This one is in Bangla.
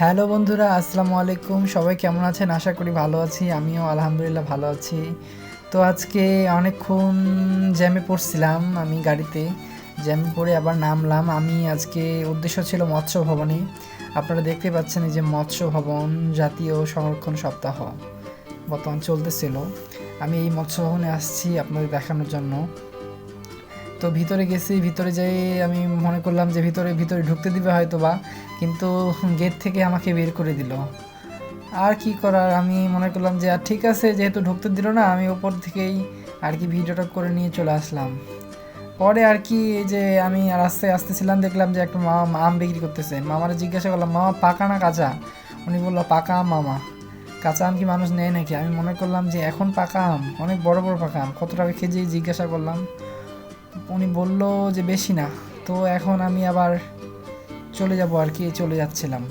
হ্যালো বন্ধুরা, আসসালামু আলাইকুম। সবাই কেমন আছেন? আশা করি ভালো আছি, আমিও আলহামদুলিল্লাহ ভালো আছি। তো আজকে অনেকক্ষণ জ্যামে পড়ছিলাম আমি গাড়িতে। জ্যামে পড়ে আবার নামলাম। আমি আজকে উদ্দেশ্য ছিল মৎস্য ভবনে। আপনারা দেখতে পাচ্ছেন যে মৎস্য ভবন, জাতীয় সংরক্ষণ সপ্তাহ বর্তমান চলতেছিল। আমি এই মৎস্য ভবনে আসছি আপনাদের দেখানোর জন্য। তো ভিতরে গেছি, ভিতরে যাই আমি মনে করলাম যে ভিতরে ভিতরে ঢুকতে দিবে হয়তো বা কিন্তু গেট থেকে আমাকে বের করে দিল। আর কি করার? আমি মনে করলাম যে, আর ঠিক আছে, যেহেতু ঢুকতে দিল না, আমি ওপর থেকেই আর কি ভিডিওটা করে নিয়ে চলে আসলাম। পরে আর কি এই যে আমি রাস্তায় আসতেছিলাম দেখলাম যে একটা মামা আম বিক্রি করতেছে। মামারা জিজ্ঞাসা করলাম, মামা, পাকা না কাঁচা? উনি বলল, পাকা আম, মামা। কাঁচা আম কি মানুষ নেয় নাকি? আমি মনে করলাম যে, এখন পাকা আম, অনেক বড় বড় পাকা আম। কত টাকা কেজি? জিজ্ঞাসা করলাম। উনি বলল যে বেশি না। তো এখন আমি আবার চলে যাব আর কি, চলে যাচ্ছিলাম।